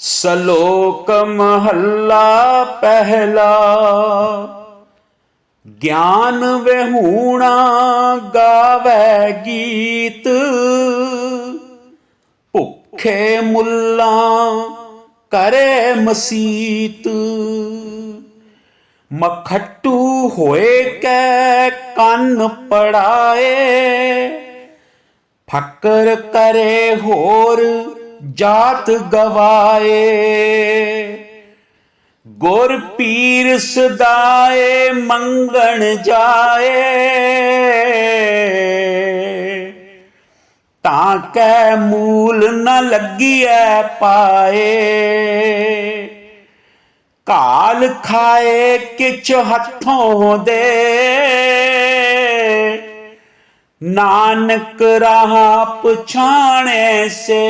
ਸਲੋਕ ਮਹੱਲਾ ਪਹਿਲਾ, ਗਿਆਨ ਵਿਹੂਣਾ ਗਾਵੇ ਗੀਤ, ਭੁੱਖੇ ਮੁੱਲਾ ਕਰੇ ਮਸੀਤ। ਮਖੱਟੂ ਹੋਏ ਕੈ ਕੰਨ ਪੜਾਏ, ਫਕਰ ਕਰੇ ਹੋਰ ਜਾਤ ਗਵਾਏ, ਗੁਰ ਪੀਰ ਸਦਾਏ ਮੰਗਣ ਜਾਏ। ਤਾਂ ਕੈ ਮੂਲ ਨ ਲੱਗੀਐ ਪਾਏ ਕਾਲ ਖਾਏ ਕਿਛ ਹੱਥੋਂ ਦੇ। ਨਾਨਕ ਰਾਹ ਪਛਾਣੇ ਸੇ।